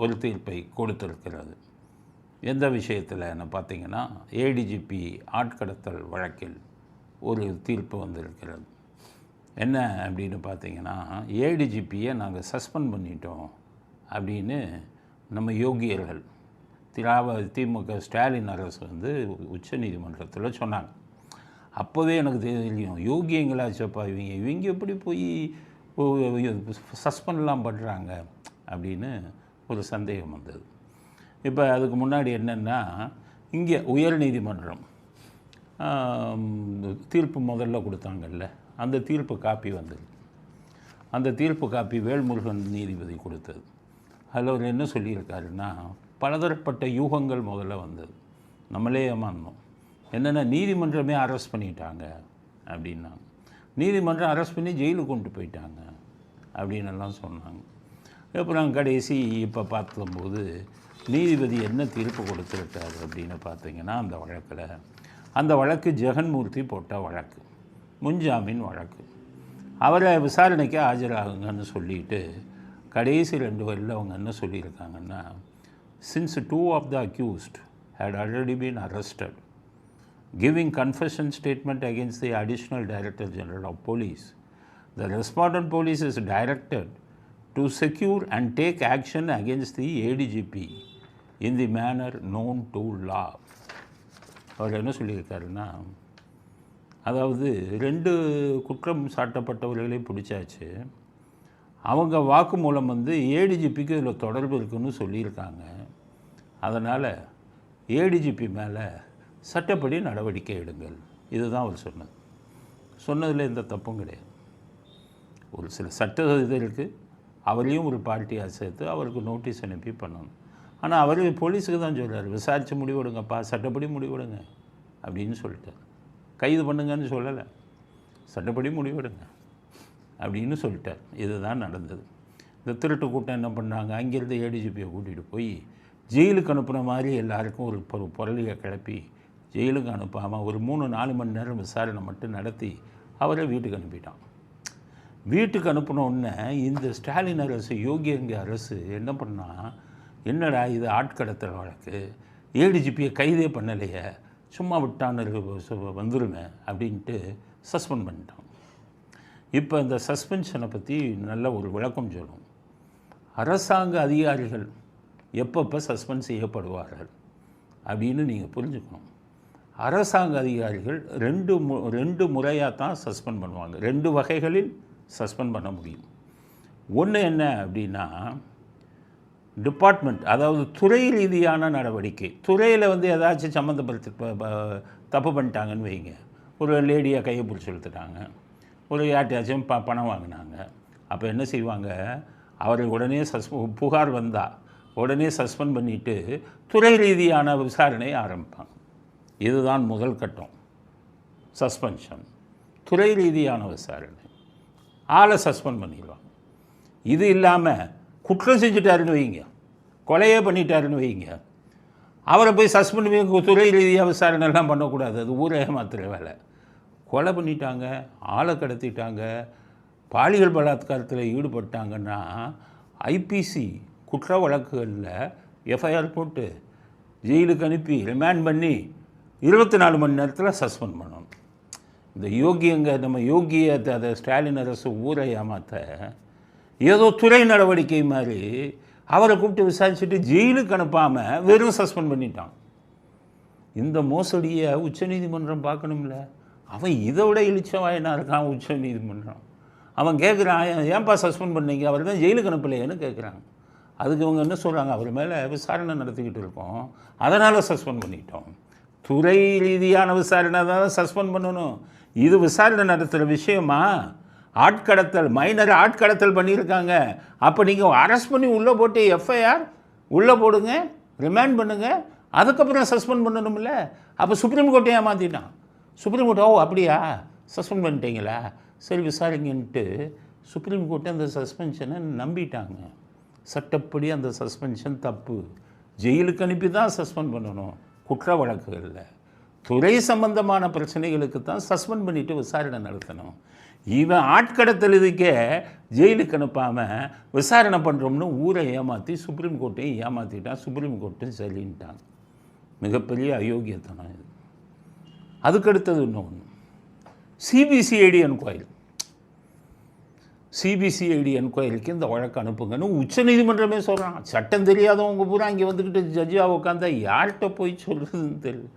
ஒரு தீர்ப்பை கொடுத்திருக்கிறது. எந்த விஷயத்தில் பார்த்தீங்கன்னா ஏடிஜிபி ஆட்கடத்தல் வழக்கில் ஒரு தீர்ப்பு வந்திருக்கிறது. என்ன அப்படின்னு பார்த்தீங்கன்னா ஏடிஜிபியை நாங்கள் சஸ்பெண்ட் பண்ணிட்டோம் அப்படின்னு நம்ம யோகியர்கள் திராவ திமுக ஸ்டாலின் அரசு வந்து உச்ச நீதிமன்றத்தில் சொன்னாங்க. அப்போவே எனக்கு தெரியும் யோகியங்களாச்சப்பா இவங்க இவங்க எப்படி போய் சஸ்பெண்ட்லாம் பண்ணுறாங்க அப்படின்னு ஒரு சந்தேகம் வந்தது. இப்போ அதுக்கு முன்னாடி என்னென்னா இங்கே உயர் நீதிமன்றம் தீர்ப்பு முதல்ல கொடுத்தாங்கல்ல அந்த தீர்ப்பு காப்பி வந்தது. அந்த தீர்ப்பு காப்பி வேல்முருகன் நீதிபதி கொடுத்தது. அதில் அவர் என்ன சொல்லியிருக்காருன்னா பலதரப்பட்ட யூகங்கள் முதல்ல வந்தது. நம்மளே ஏமாந்தோம். என்னென்னா நீதிமன்றமே அரெஸ்ட் பண்ணிட்டாங்க அப்படின்னாங்க. நீதிமன்றம் அரெஸ்ட் பண்ணி ஜெயிலுக்கு கொண்டு போயிட்டாங்க அப்படின்னு எல்லாம் சொன்னாங்க. அப்புறம் கடைசி இப்போ பார்த்தம்போது நீதிபதி என்ன தீர்ப்பு கொடுத்துருக்காரு அப்படின்னு பார்த்தீங்கன்னா அந்த வழக்கில் அந்த வழக்கு ஜெகன்மூர்த்தி போட்ட வழக்கு முன்ஜாமீன் வழக்கு. அவரை விசாரணைக்கு ஆஜராகுங்கன்னு சொல்லிட்டு கடைசி ரெண்டு வரையில் அவங்க என்ன சொல்லியிருக்காங்கன்னா since two of the accused had already been arrested giving confession statement against the additional director general of police the respondent police is directed to secure and take action against the adgp in the manner known to law. அவர் என்ன சொல்லியிருக்காருன்னா அதாவது ரெண்டு குற்றம் சாட்டப்பட்டவர்களே பிடிச்சாச்சு. அவங்க வாக்குமூலம் வந்து ஏடிஜிபிக்கு இதில் தொடர்பு இருக்குன்னு சொல்லியிருக்காங்க. அதனால் ஏடிஜிபி மேலே சட்டப்படி நடவடிக்கை எடுங்கள். இதுதான் அவர் சொன்னது. சொன்னதில் எந்த தப்பும் கிடையாது. ஒரு சில சட்ட இது இருக்குது அவரையும் ஒரு பார்ட்டியாக சேர்த்து அவருக்கு நோட்டீஸ் அனுப்பி பண்ணணும். ஆனால் அவர் போலீஸுக்கு தான் சொல்கிறார் விசாரித்து முடிவெடுங்கப்பா சட்டப்படி முடிவெடுங்க அப்படின்னு சொல்லிட்டார். கைது பண்ணுங்கன்னு சொல்லலை சட்டப்படி முடிவெடுங்க அப்படின்னு சொல்லிட்டார். இதுதான் நடந்தது. இந்த திருட்டு கூட்டம் என்ன பண்ணாங்க? அங்கேருந்து ஏடிஜிபியை கூட்டிகிட்டு போய் ஜெயிலுக்கு அனுப்புன மாதிரி எல்லாருக்கும் ஒரு பொரு புரளியை கிளப்பி ஜெயிலுக்கு அனுப்பாமல் ஒரு மூணு நாலு மணி நேரம் விசாரணை மட்டும் நடத்தி அவரை வீட்டுக்கு அனுப்பிட்டான். வீட்டுக்கு அனுப்பினோடனே இந்த ஸ்டாலின் அரசு யோகியங்க அரசு என்ன பண்ணால் என்னடா இது ஆட்கடத்தல் வழக்கு? ஏடிஜிபியை கைதே பண்ணலையே. சும்மா விட்டான்னு இருக்கு, வந்துருங்க அப்படின்ட்டு சஸ்பெண்ட் பண்ணிட்டான். இப்போ இந்த சஸ்பென்ஷனை பற்றி நல்ல ஒரு விளக்கம் சொல்லும். அரசாங்க அதிகாரிகள் எப்பப்போ சஸ்பெண்ட் செய்யப்படுவார்கள் அப்படின்னு நீங்கள் புரிஞ்சுக்கணும். அரசாங்க அதிகாரிகள் ரெண்டு மு ரெண்டு முறையாக தான் சஸ்பெண்ட் பண்ணுவாங்க. ரெண்டு வகைகளில் சஸ்பெண்ட் பண்ண முடியும். ஒன்று என்ன அப்படின்னா டிபார்ட்மெண்ட் அதாவது துறை ரீதியான நடவடிக்கை. துறையில் வந்து ஏதாச்சும் சம்மந்தப்படுத்தி ப- தப்பு பண்ணிட்டாங்கன்னு வைங்க. ஒரு லேடியாக கையை பிடிச்சி இழுத்துட்டாங்க. ஒரு யார்ட்டையாச்சும் ப பணம் வாங்கினாங்க. அப்போ என்ன செய்வாங்க? அவரை உடனே சஸ் புகார் வந்தால் உடனே சஸ்பெண்ட் பண்ணிவிட்டு துறை ரீதியான விசாரணை ஆரம்பிப்பாங்க. இதுதான் முதல் கட்டம். சஸ்பென்ஷன். துறை ரீதியான விசாரணை. ஆளை சஸ்பெண்ட் பண்ணிடுவாங்க. இது இல்லாமல் குற்றம் செஞ்சுட்டாருன்னு வைங்க. கொலையே பண்ணிட்டாருன்னு வைங்க. அவரை போய் சஸ்பெண்ட் பண்ணி துறை ரீதியாக விசாரணைலாம் பண்ணக்கூடாது. அது ஊரே மாத்திர வேலை. கொலை பண்ணிட்டாங்க ஆளை கடத்திட்டாங்க பாலியல் பலாத்காரத்தில் ஈடுபட்டாங்கன்னா ஐபிசி குற்ற வழக்குகளில் எஃப்ஐஆர் போட்டு ஜெயிலுக்கு அனுப்பி ரிமாண்ட் பண்ணி இருபத்தி நாலு மணி நேரத்தில் சஸ்பெண்ட் பண்ணணும். இந்த யோகியங்க நம்ம யோகிய அதை ஸ்டாலின் அரசு ஊரை ஏமாத்த ஏதோ துறை நடவடிக்கை மாதிரி அவரை கூப்பிட்டு விசாரிச்சுட்டு ஜெயிலுக்கு அனுப்பாமல் வெறும் சஸ்பெண்ட் பண்ணிட்டான். இந்த மோசடியை உச்சநீதிமன்றம் பார்க்கணும்ல? அவன் இதை விட இழிச்சவாயனா இருக்கான் உச்சநீதிமன்றம் அவன் கேட்குறான் ஏன்பா சஸ்பெண்ட் பண்ணீங்க? அவர் தான் ஜெயிலுக்கு அனுப்பலையேன்னு கேட்குறாங்க அதுக்கு இவங்க என்ன சொல்கிறாங்க அவர் மேலே விசாரணை நடத்திக்கிட்டு இருக்கோம். அதனால் சஸ்பெண்ட் பண்ணிட்டோம். துறை ரீதியான விசாரணை தான் சஸ்பெண்ட் பண்ணணும். இது விசாரணை நடத்துகிற விஷயமா? ஆட்கடத்தல் மைனர் ஆட்கடத்தல் பண்ணியிருக்காங்க. அப்போ நீங்கள் அரெஸ்ட் பண்ணி உள்ளே போட்டு எஃப்ஐஆர் உள்ளே போடுங்க ரிமாண்ட் பண்ணுங்கள் அதுக்கப்புறம் சஸ்பெண்ட் பண்ணணும்ல. அப்போ சுப்ரீம் கோர்ட்டை ஏமாற்றிட்டான் சுப்ரீம் கோர்ட் ஓ அப்படியா? சஸ்பெண்ட் பண்ணிட்டீங்களா? சரி விசாரிங்கன்ட்டு சுப்ரீம் கோர்ட்டு அந்த சஸ்பென்ஷனை நம்பிட்டாங்க. சட்டப்படி அந்த சஸ்பென்ஷன் தப்பு. ஜெயிலுக்கு அனுப்பி தான் சஸ்பெண்ட் பண்ணணும். குற்ற வழக்குகளில் துறை சம்பந்தமான பிரச்சனைகளுக்கு தான் சஸ்பெண்ட் பண்ணிவிட்டு விசாரணை நடத்தணும். இவன் ஆட்கடத்தல் இதுக்கே ஜெயிலுக்கு அனுப்பாமல் விசாரணை பண்ணுறோம்னு ஊரை ஏமாற்றி சுப்ரீம் கோர்ட்டையும் ஏமாற்றிட்டான் சுப்ரீம் கோர்ட்டும் சரின்ட்டாங்க மிகப்பெரிய அயோக்கியத்தனம் இது. அதுக்கடுத்தது இன்னொன்று சிபிசிஐடி என்கொயரி சிபிசிஐடி என்கொயரிக்கு இந்த வழக்கு அனுப்புங்கன்னு உச்சநீதிமன்றமே சொல்கிறான் சட்டம் தெரியாதவங்க பூரா இங்கே வந்துக்கிட்டு ஜட்ஜாக உட்காந்தா யார்கிட்ட போய் சொல்கிறதுன்னு தெரியல.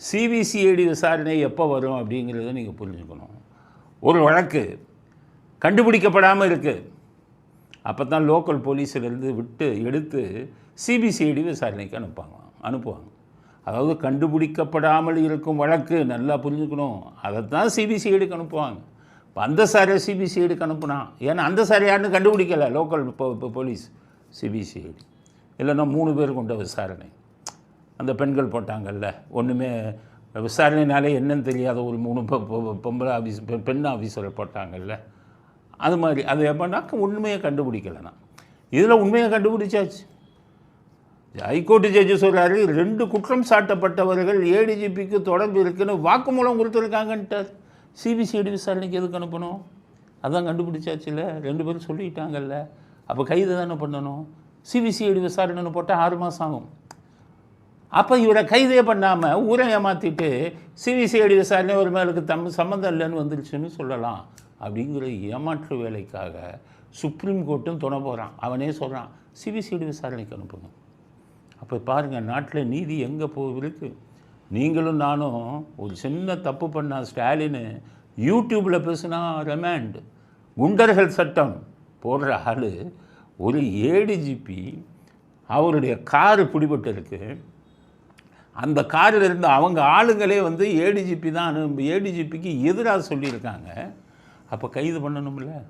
சிபிசிஐடி விசாரணை எப்போ வரும் அப்படிங்கிறத நீங்கள் புரிஞ்சுக்கணும். ஒரு வழக்கு கண்டுபிடிக்கப்படாமல் இருக்குது அப்போ தான் லோக்கல் போலீஸிலேருந்து விட்டு எடுத்து சிபிசிஐடி விசாரணைக்கு அனுப்பாங்க அனுப்புவாங்க. அதாவது கண்டுபிடிக்கப்படாமல் இருக்கும் வழக்கு நல்லா புரிஞ்சுக்கணும். அதை தான் சிபிசிஐடிக்கு அனுப்புவாங்க. இப்போ அந்த சாரை சிபிசிஐடிக்கு அனுப்புனா ஏன்னா அந்த சாரை யாருன்னு கண்டுபிடிக்கல லோக்கல் போலீஸ் சிபிசிஐடி இல்லைன்னா மூணு பேர் கொண்ட விசாரணை. அந்த பெண்கள் போட்டாங்கல்ல. ஒன்றுமே விசாரணைனாலே என்னன்னு தெரியாத ஒரு மூணு பொம்பளை ஆஃபீஸ் பெண் ஆஃபீஸரை போட்டாங்கல்ல. அது மாதிரி அது எப்படின்னாக்க உண்மையை கண்டுபிடிக்கலைண்ணா இதில் உண்மையை கண்டுபிடிச்சாச்சு. ஹைகோர்ட்டு ஜட்ஜு சொல்கிறாரு ரெண்டு குற்றம் சாட்டப்பட்டவர்கள் ஏடிஜிபிக்கு தொடர்பு இருக்குன்னு வாக்குமூலம் கொடுத்துருக்காங்கன்ட்டார். சிபிசிஐடி விசாரணைக்கு எதுக்கு அனுப்பணும்? அதான் கண்டுபிடிச்சாச்சுல்ல. ரெண்டு பேரும் சொல்லிட்டாங்கல்ல. அப்போ கைது தானே பண்ணணும்? சிபிசிஐடி விசாரணைன்னு போட்டால் ஆறு மாதம் ஆகும். அப்போ இவரை கைதே பண்ணாமல் ஊரை ஏமாற்றிட்டு சிபிசிஐடி விசாரணை ஒரு மேலுக்கு தம் சம்மந்தம் இல்லைன்னு வந்துருச்சுன்னு சொல்லலாம். அப்படிங்கிற ஏமாற்று வேலைக்காக சுப்ரீம் கோர்ட்டும் துணை போகிறான் அவனே சொல்கிறான் சிபிசிஐடி விசாரணைக்கு அனுப்புங்க. அப்போ பாருங்கள் நாட்டில் நீதி எங்கே போகுது நீங்களும் நானும் ஒரு சின்ன தப்பு பண்ணால் ஸ்டாலின் யூடியூப்பில் பேசுனா ரெமாண்ட் குண்டர்கள் சட்டம் போடுற ஆள் ஒரு ஏடிஜிபி அவருடைய காரு பிடிபட்டு இருக்குது அந்த காரில் இருந்து அவங்க ஆளுங்களே வந்து ஏடிஜிபி தான் ஏடிஜிபிக்கு எதிராக சொல்லியிருக்காங்க. அப்போ கைது பண்ணணும்ல.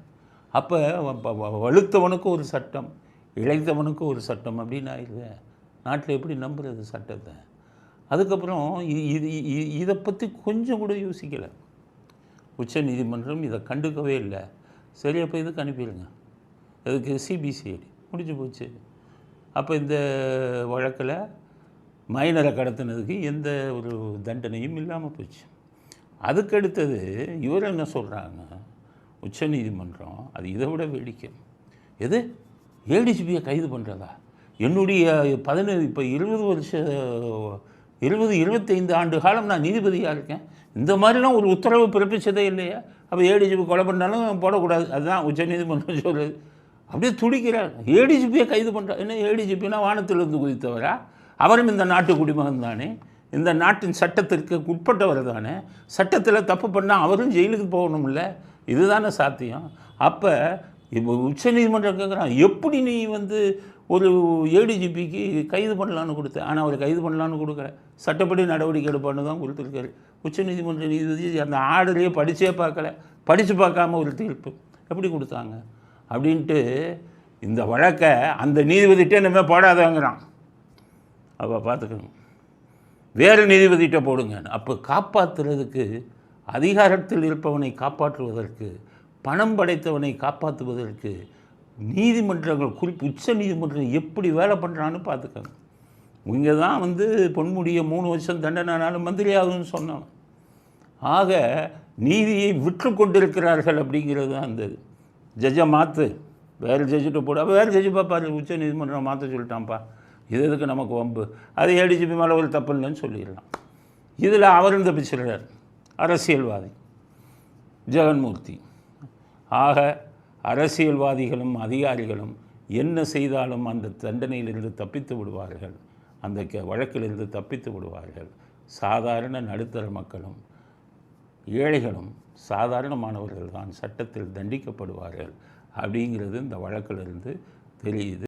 அப்போ வ- வலுத்தவனுக்கு ஒரு சட்டம் இழைத்தவனுக்கு ஒரு சட்டம் அப்படின்னு ஆயிடுது. நாட்டில் எப்படி நம்புறது சட்டத்தை? அதுக்கப்புறம் இ- இது இதை பற்றி கொஞ்சம் கூட யோசிக்கலை. உச்ச நீதிமன்றம் இதை கண்டுக்கவே இல்லை. சரி அப்போ இதுக்கு அனுப்பிடுங்க அதுக்கு சிபிசிஐடி முடிஞ்சு போச்சு. அப்போ இந்த வழக்கில் மைனரை கடத்தினதுக்கு எந்த ஒரு தண்டனையும் இல்லாமல் போச்சு. அதுக்கடுத்தது இவர் என்ன சொல்கிறாங்க உச்சநீதிமன்றம் அது இதை விட வேடிக்கை. எது? ஏடிஜிபியை கைது பண்ணுறதா என்னுடைய பதினேழு இப்போ இருபது வருஷ இருபது இருபத்தைந்து ஆண்டு காலம் நான் நீதிபதியாக இருக்கேன். இந்த மாதிரிலாம் ஒரு உத்தரவு பிறப்பிச்சதே இல்லையா? அப்போ ஏடிஜிபி கொலை பண்ணாலும் போடக்கூடாது. அதுதான் உச்சநீதிமன்றம் சொல்கிறது அப்படியே துடிக்கிறார். ஏடிஜிபியை கைது பண்ணுறா என்ன ஏடிஜிபினா வானத்திலிருந்து குதித்தவரா? அவரும் இந்த நாட்டு குடிமகன் தானே. இந்த நாட்டின் சட்டத்திற்கு உட்பட்டவர் தானே. சட்டத்தில் தப்பு பண்ணால் அவரும் ஜெயிலுக்கு போகணும்ல. இதுதானே சாத்தியம். அப்போ இப்போ உச்சநீதிமன்றம் கேட்குறான் எப்படி நீ வந்து ஒரு ஏடிஜிபிக்கு கைது பண்ணலான்னு கொடுத்த? ஆனால் அவர் கைது பண்ணலான்னு கொடுக்குற சட்டப்படி நடவடிக்கை எடுப்பான்னு தான் கொடுத்துருக்காரு. உச்சநீதிமன்ற நீதிபதி அந்த ஆர்டரையே படித்தே பார்க்கல. படித்து பார்க்காம ஒரு தீர்ப்பு. எப்படி கொடுத்தாங்க? அப்படின்ட்டு இந்த வழக்கை அந்த நீதிபதிகிட்டே இனிமேல் போடாதவங்கிறான் அப்போ பார்த்துக்கணும். வேறு நீதிபதிகிட்ட போடுங்க. அப்போ காப்பாற்றுறதுக்கு அதிகாரத்தில் இருப்பவனை காப்பாற்றுவதற்கு பணம் படைத்தவனை காப்பாற்றுவதற்கு நீதிமன்றங்கள் குறிப்பு உச்ச நீதிமன்றம் எப்படி வேலை பண்ணுறான்னு பார்த்துக்கோங்க இங்கே தான் வந்து பொன்முடியை மூணு வருஷம் தண்டனைனாலும் மந்திரி ஆகும்னு சொன்னான் ஆக நீதியை விற்று கொண்டிருக்கிறார்கள் அப்படிங்கிறது தான் அந்த இது. ஜட்ஜை மாற்று வேறு ஜட்ஜிட்ட போட. வேறு ஜட்ஜி பார்ப்பாரு. உச்ச நீதிமன்றம் மாற்ற சொல்லிட்டான்ப்பா. இது எதுக்கு நமக்கு வம்பு? அது ஏடிஜிபி மேலே ஒரு தப்பு இல்லைன்னு சொல்லிடலாம். இதில் அவரும் தப்பிச்சிடுறார் அரசியல்வாதி. ஜெகன்மூர்த்தி. ஆக அரசியல்வாதிகளும் அதிகாரிகளும் என்ன செய்தாலும் அந்த தண்டனையிலிருந்து தப்பித்து விடுவார்கள். அந்த க வழக்கிலிருந்து தப்பித்து விடுவார்கள். சாதாரண நடுத்தர மக்களும் ஏழைகளும் சாதாரணமானவர்கள் தான் சட்டத்தில் தண்டிக்கப்படுவார்கள். அப்படிங்கிறது இந்த வழக்கிலிருந்து தெரியுது.